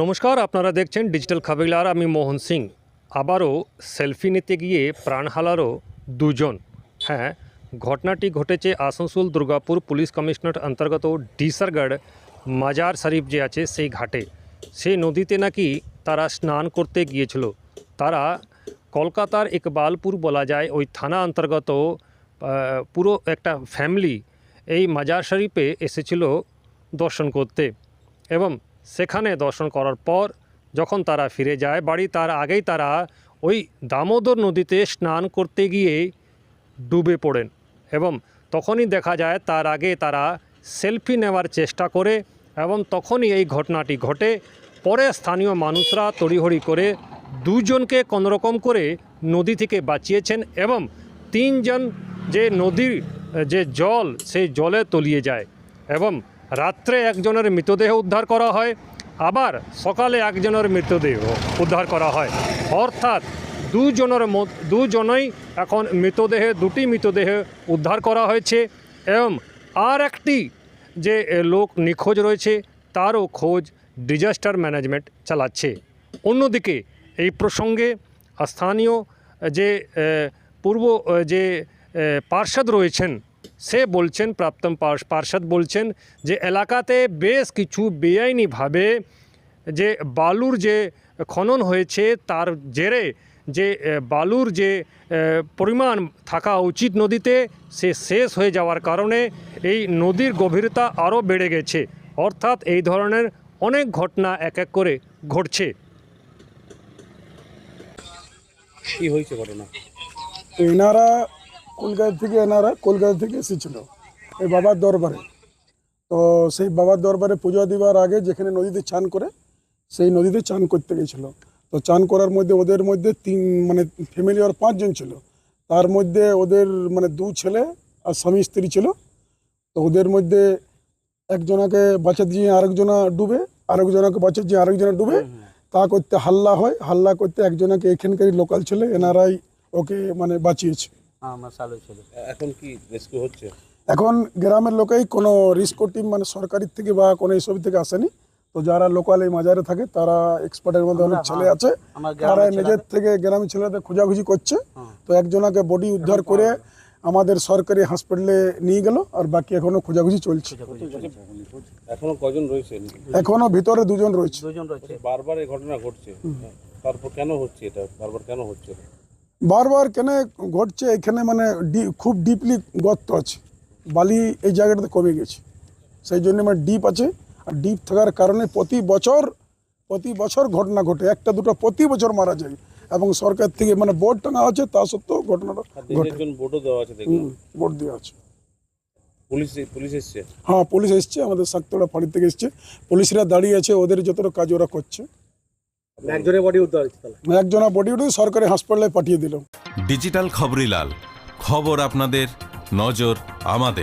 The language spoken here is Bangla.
নমস্কার, আপনারা দেখছেন ডিজিটাল খাবিলার আমি মোহন সিং। আবারও সেলফি নিতে গিয়ে প্রাণ হারালো দুজন। হ্যাঁ ঘটনাটি ঘটেছে আসানসোল দুর্গাপুর পুলিশ কমিশনার অন্তর্গত ডিসারগড়, মাজার শরীফ যে আছে সেই ঘাটে। সেই নদীতে নাকি তারা স্নান করতে গিয়েছিল। তারা কলকাতার ইকবালপুর বলা যায়, ওই থানা অন্তর্গত পুরো একটা ফ্যামিলি এই মাজার শরীফে এসেছিল দর্শন করতে। এবং সেখানে দর্শন করার পর যখন তারা ফিরে যায় বাড়ি, তার আগেই তারা ওই দামোদর নদীতে স্নান করতে গিয়ে ডুবে পড়েন এবং তখনই দেখা যায় তার আগে তারা সেলফি নেওয়ার চেষ্টা করে এবং তখনই এই ঘটনাটি ঘটে। পরে স্থানীয় মানুষরা তড়িহড়ি করে দুজনকে কোনোরকম করে নদী থেকে বাঁচিয়েছেন এবং তিনজন যে নদীর যে জল, সেই জলে তলিয়ে যায় এবং রাত্রে একজনের মৃতদেহ উদ্ধার করা হয়, আবার সকালে একজনের মৃতদেহ উদ্ধার করা হয়। অর্থাৎ দুজনের দুজনই এখন মৃতদেহে, দুটি মৃতদেহ উদ্ধার করা হয়েছে এবং আর একটি যে লোক নিখোঁজ রয়েছে, তারও খোঁজ ডিজাস্টার ম্যানেজমেন্ট চালাচ্ছে। অন্যদিকে এই প্রসঙ্গে স্থানীয় যে পূর্ব যে পার্ষদ রয়েছেন সে বলছেন, প্রাপ্তম পার্ষ- পার্ষদ বলছেন যে এলাকাতে বেশ কিছু বেআইনিভাবে যে বালুর যে খনন হয়েছে তার জেরে যে বালুর যে পরিমাণ থাকা উচিত নদীতে সে শেষ হয়ে যাওয়ার কারণে এই নদীর গভীরতা আরও বেড়ে গেছে। অর্থাৎ এই ধরনের অনেক ঘটনা এক এক করে ঘটছে। কি হয়েছে ঘটনা? এনারা কলকাতা থেকে এনারা কলকাতা থেকে এসেছিল এই বাবার দরবারে। তো সেই বাবার দরবারে পুজো দেওয়ার আগে যেখানে নদীতে চান করে সেই নদীতে চান করতে গেছিল। তো চান করার মধ্যে ওদের মধ্যে তিন মানে ফ্যামিলি আর পাঁচজন ছিল। তার মধ্যে ওদের মানে দু ছেলে আর স্বামী স্ত্রী ছিল। তো ওদের মধ্যে একজনাকে বাঁচা দিয়ে আরেকজনা ডুবে আরেকজনাকে বাঁচা দিয়ে আরেকজনা ডুবে। তা করতে হাল্লা হয়। হাল্লা করতে একজনাকে এখানকারই লোকাল ছেলে এনারাই ওকে মানে বাঁচিয়েছে। আমার সালো ছিল। এখন কি রেস্কিউ হচ্ছে? এখন গ্রামের লোকেই কোনো রিস্কো টিম মানে সরকারি থেকে বা কোনো এইসব থেকে আসেনি। তো যারা লোকাল এই মাজারে থাকে তারা এক্সপার্টের মধ্যে অনেক ছেলে আছে। তারা নিজের থেকে গ্রামের ছেলেদের খোঁজাখুঁজি করছে। হ্যাঁ। তো একজনাকে বডি উদ্ধার করে আমাদের সরকারি হাসপাতালে নিয়ে গেল আর বাকি এখনও খোঁজাখুঁজি চলছে। এখনও কজন রয়েছে? এখনও ভিতরে দুজন রয়েছে। দুজন রয়েছে। বারবার এই ঘটনা ঘটছে। তারপর কেন হচ্ছে এটা? বারবার কেন হচ্ছে? বারবার কেন ঘটছে? এখানে মানে খুব ডিপলি গর্ত আছে। বালি এই জায়গাটাতে কমে গেছে। সেই জন্য মানে ডিপ আছে। আর ডিপ থাকার কারণে প্রতি বছর প্রতি বছর ঘটনা ঘটে। একটা দুটো প্রতি বছর মারা যায়। এবং সরকার থেকে মানে বোর্ড টানা আছে তা সত্ত্বেও ঘটনাটা ঘটে। একজন দেওয়া আছে বোর্ড দেওয়া আছে। পুলিশ পুলিশ এসছে? হ্যাঁ পুলিশ এসছে। আমাদের সাততলা ফাঁড়ি থেকে এসছে। পুলিশরা দাঁড়িয়ে আছে। ওদের যতটা কাজ ওরা করছে। একজনের বডি উদ্ধার একজনের একজনা বডি উঠে সরকারি হাসপাতালে পাঠিয়ে দিল। ডিজিটাল খবরিলাল খবর আপনাদের নজর আমাদের।